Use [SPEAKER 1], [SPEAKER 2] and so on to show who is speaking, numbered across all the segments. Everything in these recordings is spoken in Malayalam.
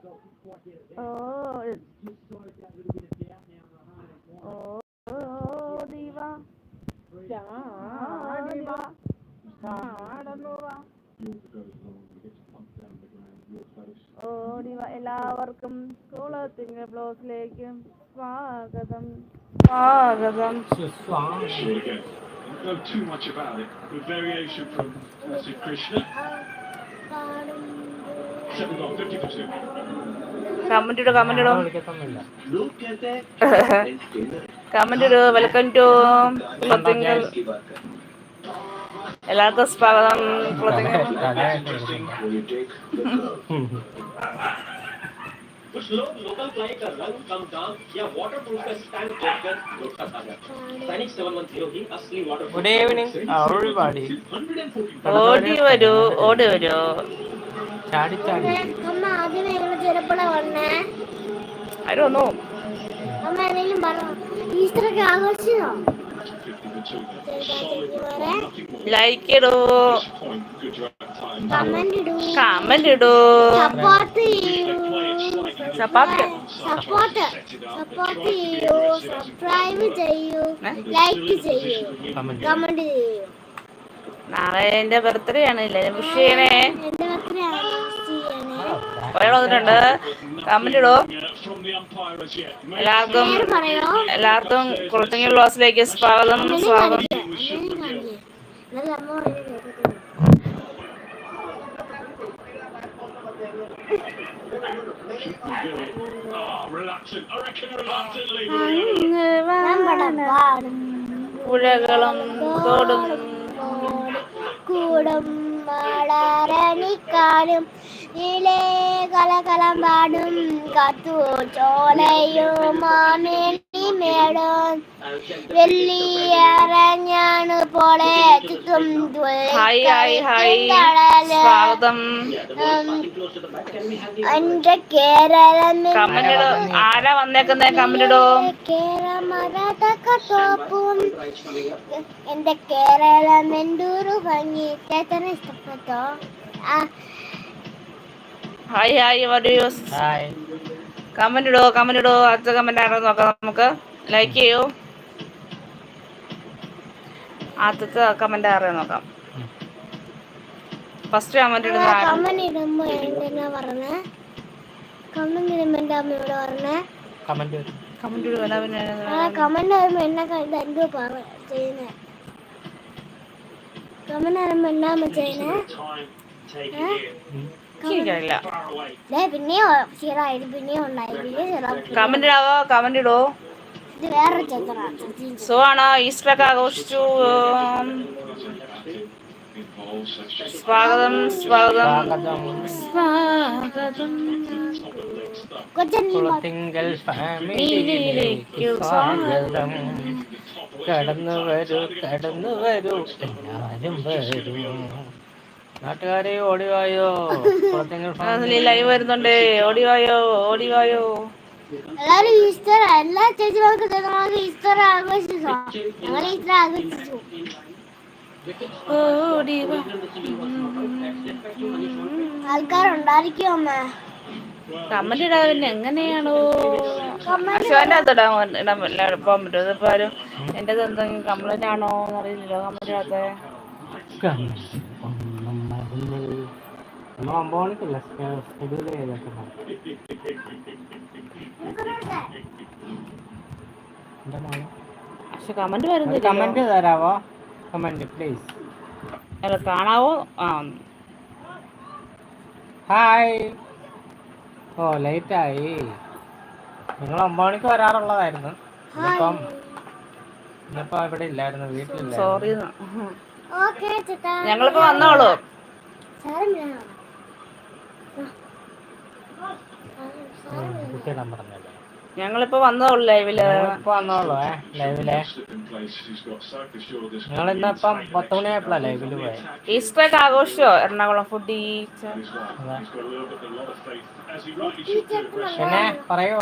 [SPEAKER 1] ഓ ഓ ദീവ ചാടിവ ചാടന്നുവ ഓടിവ എല്ലാവർക്കും കുളത്തിൻ്റെ ബ്ലോക്കിലേക്ക് സ്വാഗതം സ്വാഗതം
[SPEAKER 2] Sure again. Don't know too much about it. A variation from Blessed Krishna.
[SPEAKER 1] Comment ഇടൂ കമന്റ് ഇടൂ
[SPEAKER 3] വിളിക്കത്തൊന്നുമില്ല
[SPEAKER 4] Look at that. It's dinner.
[SPEAKER 1] Comment ഇടൂ വെൽക്കം ടു കുളത്തിങ്കൽ എല്ലാവർക്കും സ്വാഗതം കുളത്തിങ്കൽ
[SPEAKER 3] കഥയായിട്ട് വിളിക്കുന്നു.
[SPEAKER 4] Will you take the curve?
[SPEAKER 5] कुछ लोग लोकल फ्लाई का रंग कम दाम या वाटर प्रूफ का स्टैंड देखकर लुटता भागा सैनिक सेवन वन जीरो की असली वाटर
[SPEAKER 3] ഗുഡ് ഈവനിങ് അവൾപാടി
[SPEAKER 1] ഓടി വരൂ ഓടി വരൂ
[SPEAKER 3] ചാടി ചാടി.
[SPEAKER 6] അമ്മ ആദ്യം ഞങ്ങൾ ചെറുപ്പള വന്നേ.
[SPEAKER 1] ആരും നോ
[SPEAKER 6] അമ്മ എന്തെങ്കിലും പറഞ്ഞു ഈസ്റ്ററൊക്കെ ആഘോഷിച്ചോ?
[SPEAKER 1] ലൈക്ക് ഇടൂ.
[SPEAKER 6] കമന്റ് ഇടൂ. സപ്പോർട്ട് ചെയ്യൂ. സപ്പോർട്ട് സപ്പോർട്ട് ചെയ്യൂ. സബ്സ്ക്രൈബ് ചെയ്യൂ. ലൈക്ക് ചെയ്യൂ.
[SPEAKER 3] കമന്റ്
[SPEAKER 6] ചെയ്യൂ.
[SPEAKER 1] നാളെ എന്റെ ബർത്ത്ഡേ ആണ്. ഇല്ലേ വിഷ് ഒരാൾ വന്നിട്ടുണ്ട്. കമന്റ് ഇടോ. എല്ലാവർക്കും എല്ലാവർക്കും കുളത്തിങ്ങൽ ക്ലാസ്സിലേക്ക് സ്വാഗതം സ്വാഗതം. പുഴകളും തോടും
[SPEAKER 6] കൂടും മാടാരണിക്കാടും നീലേ കലകലം പാടും കത്തു ചോലയും മാമേലി മേടും. വെള്ളിയറഞ്ഞാണ് പോളെ. ചുറ്റും
[SPEAKER 1] ഹായ് ഹായ് ഹായ്. സ്വാഗതം.
[SPEAKER 6] എന്റെ കേരളം
[SPEAKER 1] ആരാ വന്നേക്കുന്നേ? കമന്റ് ഇടൂ
[SPEAKER 6] കേരളമരതക്കത്തോപ്പും എന്റെ കേരളം എന്തൂരു ഭംഗി. ചേട്ടനെ ഇഷ്ടപ്പെട്ടോ?
[SPEAKER 1] ഹായ് ഹായ് വരൂ
[SPEAKER 3] ഹായ്
[SPEAKER 1] കമന്റ് ഇടോ കമന്റ് ഇടോ. അടുത്ത കമന്റ് ആണോ നോക്കാം നമുക്ക്. ലൈക്ക് ചെയ്യൂ. ആദ്യത്തെ കമന്റ് ആരാ നോക്കാം. ഫസ്റ്റ് കമന്റ് ആരാ?
[SPEAKER 3] കമന്റ്
[SPEAKER 1] പിന്നെ
[SPEAKER 6] കമന്റ്.
[SPEAKER 1] എനിക്കറിയില്ല
[SPEAKER 6] പിന്നെയോ പിന്നെയോ ഉണ്ടായി പിന്നെ
[SPEAKER 1] ഇടാവോ? കമന്റ് ഇടോ.
[SPEAKER 6] വേറെ
[SPEAKER 1] ഈസ്റ്റർ ഒക്കെ ആഘോഷിച്ചു. സ്വാഗതം സ്വാഗതം.
[SPEAKER 3] സ്വാഗതം. കുളത്തിങ്കൽ ഫാമിലിയിലേക്ക് സ്വാഗതം. കടന്നു വരൂ കടന്നു വരൂ. എല്ലാരും വരൂ. നാട്ടുകാരെ ഓടിവായോ?
[SPEAKER 1] ലൈവ് വരുന്നുണ്ട്. ഓടിവായോ ഓടിവായോ.
[SPEAKER 6] എല്ലാരും ഈസ്റ്റർ എല്ലാ ചേച്ചിമാർക്ക് ചേട്ടന്മാർക്ക് ഈസ്റ്റർ ആഘോഷിച്ചോ. ഞങ്ങൾ ഈസ്റ്റർ ആഘോഷിച്ചു.
[SPEAKER 1] ഓടിവാ.
[SPEAKER 6] ആൾക്കാരുണ്ടായിരിക്കും അമ്മ.
[SPEAKER 1] എങ്ങനെയാണോ? അശോന്റെ അകത്ത് ഇടാൻ പ- ഇടാൻ പറ്റില്ല എളുപ്പം പറ്റും ഇതിപ്പോ എന്റെ എന്തെങ്കിലും അറിയില്ലല്ലോ കമന്റ് ഇടാത്ത
[SPEAKER 3] ഒന്നും മരുന്നിൽ മണിക്കല്ല ഷെഡ്യൂൾ ചെയ്തേക്കണം എന്താ മോനെ
[SPEAKER 1] പക്ഷെ കമന്റ് വരുന്നില്ല
[SPEAKER 3] കമന്റ് തരാവോ കമന്റ് പ്ലീസ്
[SPEAKER 1] അല്ല കാണാവോ ആ
[SPEAKER 3] ഹായ് ഓ ലേറ്റ് ആയി നിങ്ങൾ ഒമ്പത് മണിക്ക് വരാറുള്ളതായിരുന്നു ഇപ്പം ഇന്നിപ്പോ ഇവിടെ ഇല്ലായിരുന്നു വീട്ടിലില്ല
[SPEAKER 1] സോറി
[SPEAKER 6] ഓക്കെ ചേട്ടാ.
[SPEAKER 1] ഞങ്ങളിപ്പോ വന്നോളൂ.
[SPEAKER 6] കുട്ടിയെ
[SPEAKER 3] നമ്പർ തന്നെയല്ലേ
[SPEAKER 1] ഞങ്ങളിപ്പോ വന്നതുള്ളൂ
[SPEAKER 3] ലൈവിൽ. വന്നോളൂ ഏ? ലൈവിലെ. ഞങ്ങൾ ഇന്നിപ്പം പത്ത് മണിയായപ്പോ ലൈവിൽ പോയ?
[SPEAKER 1] ഈസ്റ്റർ ഒക്കെ എറണാകുളം ഫുഡ്
[SPEAKER 3] പിന്നെ പറയോ.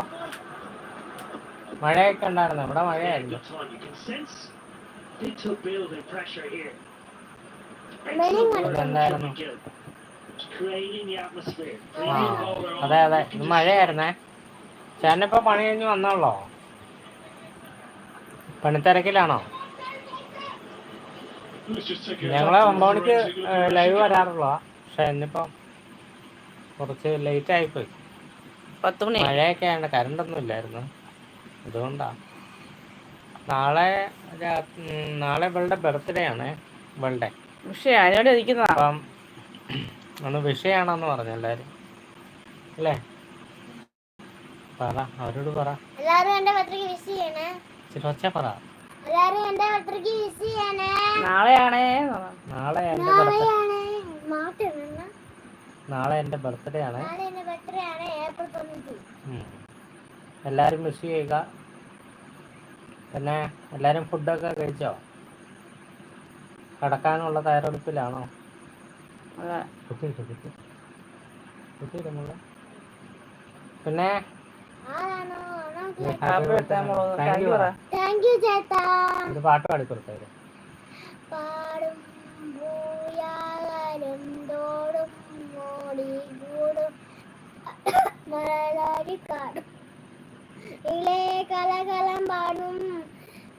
[SPEAKER 3] മഴയൊക്കെ ഉണ്ടായിരുന്നു? ഇവിടെ മഴയായിരുന്നു. അതെ അതെ. ഇത് മഴയായിരുന്നേ. ചേട്ടനിപ്പോ പണി കഴിഞ്ഞ് വന്നോളോ? പണിത്തിരക്കിലാണോ?
[SPEAKER 2] തിരക്കിലാണോ
[SPEAKER 3] ഞങ്ങളെ ഒമ്പത് മണിക്ക് ലൈവ് വരാറുള്ള പക്ഷെ ഇന്നിപ്പം കുറച്ച് ലേറ്റ് ആയിപ്പോയി.
[SPEAKER 1] പത്ത് മണി.
[SPEAKER 3] മഴയൊക്കെ ആയതുകൊണ്ട് കറണ്ട് ഒന്നും ഇല്ലായിരുന്നു. അതുകൊണ്ടാ. നാളെ നാളെ ഇവളുടെ ബർത്ത്ഡേ ആണ് ഇവളുടെ.
[SPEAKER 1] പക്ഷേ അതിനോട്
[SPEAKER 3] അപ്പം ഒന്ന് വിഷയാണെന്ന് പറഞ്ഞു എല്ലാരും. അല്ലേ? പറ അവരോട് പറ.
[SPEAKER 6] എല്ലാരും എന്റെ പത്രിക ചെയ്യണേ.
[SPEAKER 3] പറ.
[SPEAKER 6] എല്ലാരും എന്റെ പത്രിക ചെയ്യണേ.
[SPEAKER 1] നാളെയാണേ.
[SPEAKER 3] നാളെ എന്റെ
[SPEAKER 6] നാളെയാണ്.
[SPEAKER 3] നാളെ എന്റെ ബർത്ത്ഡേ ആണ്.
[SPEAKER 6] നാളെ എന്റെ ബർത്ത്ഡേ ആണ് ഏപ്രിൽ തൊണ്ണൂറ്റി
[SPEAKER 3] ഉം. എല്ലാരും വിഷ് ചെയ്യുക. പിന്നെ എല്ലാരും ഫുഡൊക്കെ കഴിച്ചോ? കടക്കാനുള്ള തയ്യാറെടുപ്പിലാണോ. കുത്തിയിട്ട് കുത്തി. പിന്നെ
[SPEAKER 6] ചേട്ടാ.
[SPEAKER 3] പാട്ട്
[SPEAKER 6] പാടും പൂയാലും തോടും മോടികൂടും. മലരാടി കാടും. ഇളേ കലകലം പാടും.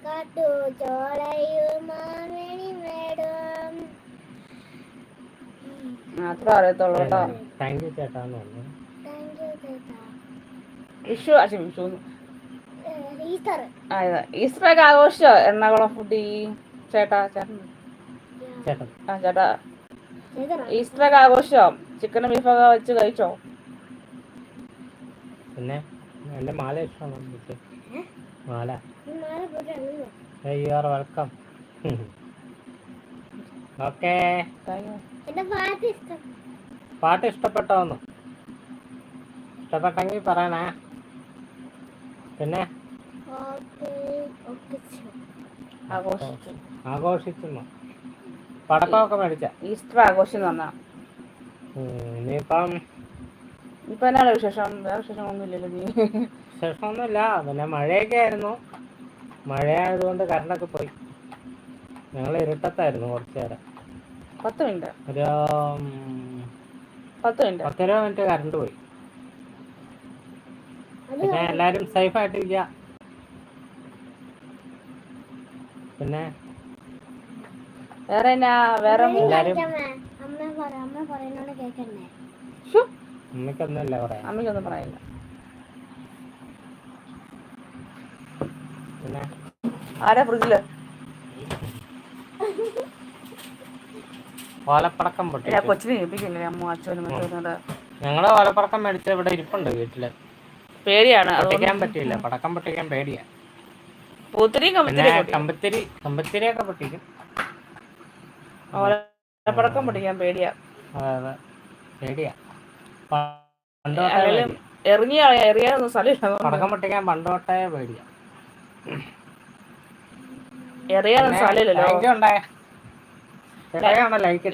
[SPEAKER 6] കാട്ടു ചോളയും മാവേണി മേടും
[SPEAKER 1] അത്ര അറിയത്തുള്ളൂ കേട്ടോ.
[SPEAKER 3] താങ്ക് യു ചേട്ടാന്ന് പറഞ്ഞു.
[SPEAKER 6] താങ്ക് യു ചേട്ടാ
[SPEAKER 1] വിഷു അച്ഛൻ വിഷു
[SPEAKER 6] ഈസ്റ്റർ
[SPEAKER 1] ആ ഒക്കെ ആഘോഷിച്ചോ? എറണാകുളം ഫുഡ് ചേട്ടാ ചേട്ടൻ. ആ ചേട്ടാ.
[SPEAKER 6] ചേട്ടാ
[SPEAKER 1] ഈസ്റ്റർ ഒക്കെ ആഘോഷിച്ചോ ചിക്കൻ ബീഫൊക്കെ വെച്ച് കഴിച്ചോ?
[SPEAKER 3] പിന്നെ എന്റെ മാല ഇഷ്ടമാണ് മാല.
[SPEAKER 6] നാളെ പോയിട്ടാണ്
[SPEAKER 3] യു ആർ വെൽക്കം ഓക്കേ
[SPEAKER 6] പാട്ട്
[SPEAKER 3] ഇഷ്ടപ്പെട്ടോന്ന് ഇഷ്ടപ്പെട്ടെങ്കിൽ പറയണേ. പിന്നെ.
[SPEAKER 1] ആഘോഷിച്ചു
[SPEAKER 3] ആഘോഷിക്കുന്നു. പടക്കമൊക്കെ മേടിച്ച?
[SPEAKER 1] ഈസ്റ്റർ ആഘോഷം തന്നാ
[SPEAKER 3] ഇനിയിപ്പം
[SPEAKER 1] ഇപ്പൊ എന്നാണ് വിശേഷം? വേറെ വിശേഷമൊന്നും ഒന്നുമില്ലല്ലോ നീ.
[SPEAKER 3] വിശേഷമൊന്നുമില്ല. പിന്നെ മഴയൊക്കെ ആയിരുന്നു. മഴയായതുകൊണ്ട് കറണ്ടൊക്കെ പോയി. ഞങ്ങൾ ഇരുട്ടത്തായിരുന്നു കുറച്ചു നേരം.
[SPEAKER 1] പത്ത് മിനിറ്റ്.
[SPEAKER 3] ഒരു
[SPEAKER 1] പത്ത് മിനിറ്റ്.
[SPEAKER 3] പത്തര മിനിറ്റ് കറണ്ട് പോയി. പിന്നെ എല്ലാരും സേഫ് ആയിട്ടിരിക്കുക പിന്നെ
[SPEAKER 1] വേറെ എന്നാ വേറെ
[SPEAKER 6] അമ്മേനെ
[SPEAKER 3] എല്ലാരും-
[SPEAKER 6] കാണിക്കാമേ? അമ്മ പറ അമ്മ പറയുന്നോണ്ട് കേക്കണ്ടേ?
[SPEAKER 1] ശ്ശോ,
[SPEAKER 3] അമ്മയ്ക്കൊന്നുമില്ല പറയാൻ.
[SPEAKER 1] അമ്മയ്ക്കൊന്നും പറയില്ല.
[SPEAKER 3] പിന്നെ
[SPEAKER 1] ആരാ ഫ്രിഡ്ജിൽ?
[SPEAKER 3] ഓലപ്പടക്കം പൊട്ടി
[SPEAKER 1] കൊച്ചിനെ ഏൽപ്പിക്കില്ലേ അമ്മ അച്ഛനും മറ്റൊന്നുകൂടെ
[SPEAKER 3] ഞങ്ങൾ ഓലപ്പടക്കം മേടിച്ച ഇവിടെ ഇരിപ്പുണ്ട് വീട്ടിൽ.
[SPEAKER 1] പേടിയാണ്. പഠിക്കാൻ
[SPEAKER 3] പൊട്ടിക്കാൻ പറ്റില്ല. പടക്കം പൊട്ടിക്കാൻ പേടിയാ.
[SPEAKER 1] പൂത്തിരി
[SPEAKER 3] കമ്പത്തിരി കമ്പത്തിരിയൊക്കെ പൊട്ടിക്കും.
[SPEAKER 1] പടക്കം പൊട്ടിക്കാൻ പേടിയാ.
[SPEAKER 3] അതെ പേടിയാ.
[SPEAKER 1] എറിഞ്ഞ എറിയാനൊന്നും സ്ഥലമില്ല
[SPEAKER 3] പടക്കം പൊട്ടിക്കാൻ പണ്ടോട്ടേ പേടിയാ.
[SPEAKER 1] എറിയാനൊന്നും സ്ഥലമില്ലല്ലോ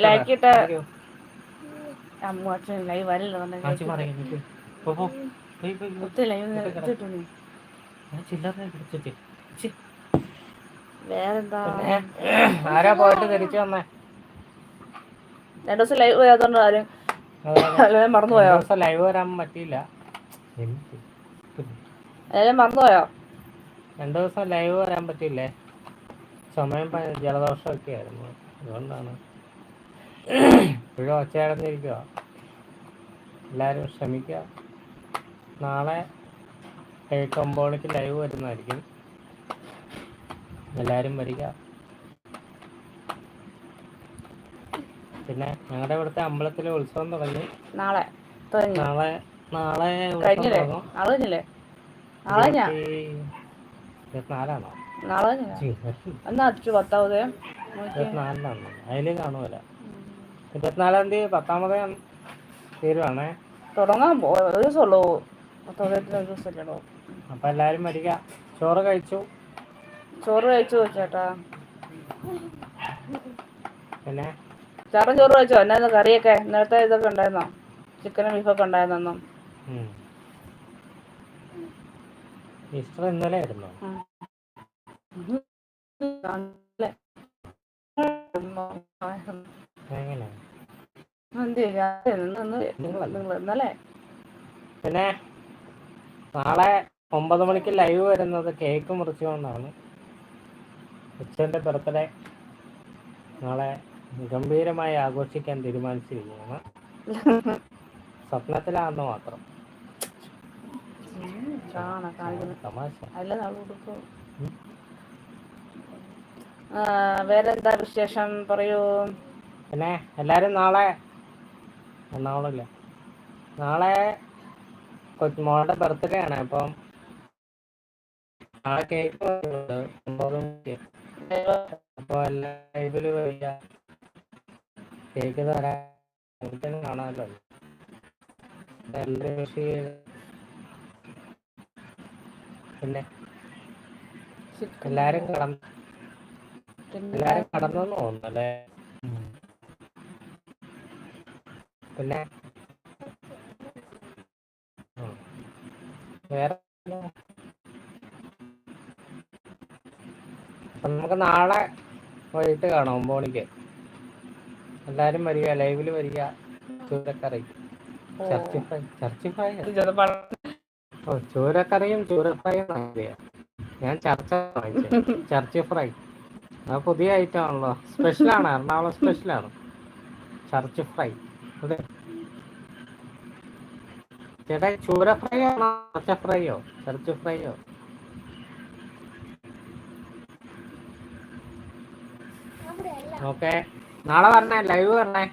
[SPEAKER 3] ലൈക്ക്
[SPEAKER 1] ഇട്ട. അമ്മ അച്ഛൻ ലൈവ് വരില്ല വേറെന്താ?
[SPEAKER 3] ആരാ പോയിട്ട് തിരിച്ചു വന്നേ?
[SPEAKER 1] രണ്ടു ദിവസം ലൈവ് ആരും മറന്നുപോയോ
[SPEAKER 3] ദിവസം ലൈവ് വരാൻ പറ്റിയില്ല.
[SPEAKER 1] മറന്നുപോയോ
[SPEAKER 3] രണ്ടു ദിവസം ലൈവ് വരാൻ പറ്റിയില്ലേ? സമയം പ- ജലദോഷം ഒക്കെ ആയിരുന്നു. അതുകൊണ്ടാണ്. ഇപ്പോഴും ഒച്ചയടഞ്ഞിരിക്കുക എല്ലാവരും ക്ഷമിക്കുക നാളെ എട്ട് ഒമ്പത് ലൈവ് വരുന്നതായിരിക്കും. എല്ലാവരും വരിക. പിന്നെ ഞങ്ങളുടെ ഇവിടുത്തെ അമ്പലത്തിലെ ഉത്സവം തുടങ്ങി.
[SPEAKER 1] നാളെ
[SPEAKER 3] നാളെ നാളെ
[SPEAKER 1] കഴിഞ്ഞില്ലേ?
[SPEAKER 3] ഇരുപത്തിനാലാണോ? ഇരുപത്തിനാലിനാണ് കാണുമല്ല ഇരുപത്തിനാലാം തീയതി പത്താമതേ തീരുവാണേ.
[SPEAKER 1] തുടങ്ങാൻ പോ ഒരു ദിവസം ഉള്ളൂ.
[SPEAKER 3] എല്ലാരും വരിക. ചോറ് കഴിച്ചു.
[SPEAKER 1] ചോറ് കഴിച്ചു ചേട്ടാ
[SPEAKER 3] പിന്നെ?
[SPEAKER 1] ചേട്ടൻ ചോറ് കഴിച്ചോ? എന്നാ കറിയൊക്കെ? ഇന്നലത്തെ ഇതൊക്കെ ഉണ്ടായിരുന്നോ? ചിക്കനും ബീഫൊക്കെ ഉണ്ടായിരുന്നോ.
[SPEAKER 3] ഈസ്റ്റർ ഇന്നലെ ആയിരുന്നു? എങ്ങനെ?
[SPEAKER 1] ഇന്നലെ.
[SPEAKER 3] പിന്നെ? നാളെ ഒമ്പത് മണിക്ക് ലൈവ് വരുന്നത് കേക്ക് മുറിച്ചുകൊണ്ടാണ്. ഉച്ചന്റെ ബർത്ത്ഡേ നാളെ ഗംഭീരമായി ആഘോഷിക്കാൻ തീരുമാനിച്ചിരിക്കുകയാണ്. സ്വപ്നത്തിലാണെന്ന് മാത്രം.
[SPEAKER 1] നാളെ വേറെന്താ വിശേഷം? പറയൂ.
[SPEAKER 3] പിന്നെ എല്ലാരും നാളെ എറണാകുളമില്ല നാളെ കൊച്ചുമോളുടെ ബർത്ത്ഡേ ആണ്. അപ്പം ആ കേക്ക് അപ്പൊ ഒമ്പത് മണിക്ക് അപ്പോൾ എല്ലാ ലൈവിൽ വരിക കേക്ക് തരാൻ എനിക്കൊന്നും കാണാമല്ലോ. എല്ലാവരും പിന്നെ എല്ലാരും കടന്നു എല്ലാരും കടന്നു തോന്നുന്നു അല്ലേ? പിന്നെ വേറെ നമുക്ക് നാളെ വൈകിട്ട് കാണാം ഒമ്പത് മണിക്ക്. എല്ലാരും വരിക ലൈവിൽ വരിക ചൂരക്കറി ചർച്ചി ഫ്രൈ ചർച്ചി ഫ്രൈ ഓ ചൂരക്കറിയും ചൂരഫ്രൈയും ഞാൻ ചർച്ച ചർച്ച ചർച്ചി ഫ്രൈ. അത് പുതിയ ഐറ്റം ആണല്ലോ. സ്പെഷ്യലാണ് എറണാകുളം സ്പെഷ്യലാണ് ചർച്ച് ഫ്രൈ. അതെ. ചേട്ടാ ചൂര ഫ്രൈ ആണോ ഫ്രൈയോ? ചർച്ച് ഫ്രൈയോ? ഓക്കെ. നാളെ വരണേ ലൈവ്
[SPEAKER 1] വരണേ?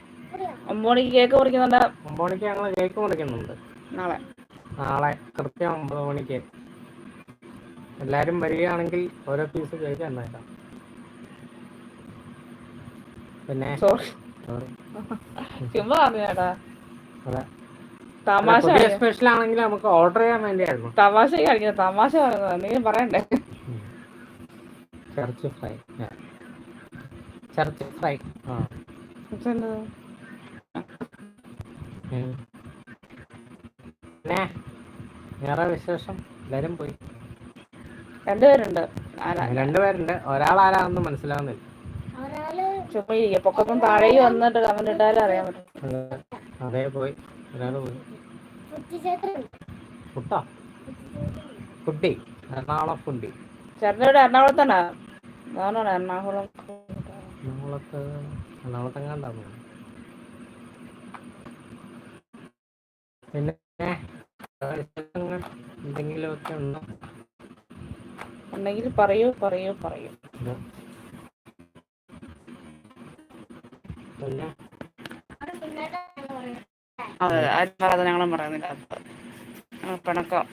[SPEAKER 1] ഒമ്പണിക്ക് കേക്ക് മുറിക്കുന്നുണ്ട്.
[SPEAKER 3] ഒമ്പണിക്ക് ഞങ്ങൾ കേക്ക് മുറിക്കുന്നുണ്ട്.
[SPEAKER 1] നാളെ.
[SPEAKER 3] നാളെ കൃത്യം ഒമ്പത് മണിക്ക്. എല്ലാരും വരികയാണെങ്കിൽ ഓരോ പീസ് കേക്ക് തന്നേക്കാം. പിന്നെ
[SPEAKER 1] സോറി. ചുമ്മാ ചേട്ടാ
[SPEAKER 3] അതെ.
[SPEAKER 1] തമാശ
[SPEAKER 3] സ്പെഷ്യൽ ആണെങ്കിൽ നമുക്ക് ഓർഡർ ചെയ്യാൻ വേണ്ടിയായിരുന്നു.
[SPEAKER 1] തമാശ കാണിക്കുന്നത്. തമാശ പറയുന്നത് എന്തെങ്കിലും പറയണ്ടേ?
[SPEAKER 3] Church fry. Church fry. ആ. വേറെ വിശേഷം? എല്ലാരും പോയി.
[SPEAKER 1] രണ്ടുപേരുണ്ട്.
[SPEAKER 3] രണ്ടുപേരുണ്ട്. ഒരാൾ ആരാണെന്ന് മനസ്സിലാവുന്നില്ല.
[SPEAKER 6] ഒരാൾ
[SPEAKER 1] ചുമ്മാ ഇരിക്കുക പൊക്കത്തും താഴേക്ക് വന്നിട്ട് കമന്റ് ഇട്ടാലും അറിയാൻ പറ്റും.
[SPEAKER 3] അതെ പോയി. ഒരാൾ പോയി. കുട്ടാ? കുട്ടി എറണാകുളം കുട്ടി.
[SPEAKER 1] ചേട്ടന്റെ ഇവിടെ എറണാകുളത്താണ്. ഞാനാണ് എറണാകുളം.
[SPEAKER 3] എറണാകുളത്ത് എറണാകുളത്തെങ്ങാണ്ടാന്ന് തോന്നുന്നു. പിന്നെ എന്തെങ്കിലുമൊക്കെ ഉണ്ടോ?
[SPEAKER 1] ഉണ്ടെങ്കിൽ പറയൂ പറയൂ പറയൂ.
[SPEAKER 3] പിന്നെ?
[SPEAKER 1] അതെ പറയാതെ ഞങ്ങളും പറയുന്നില്ല പിണക്കം.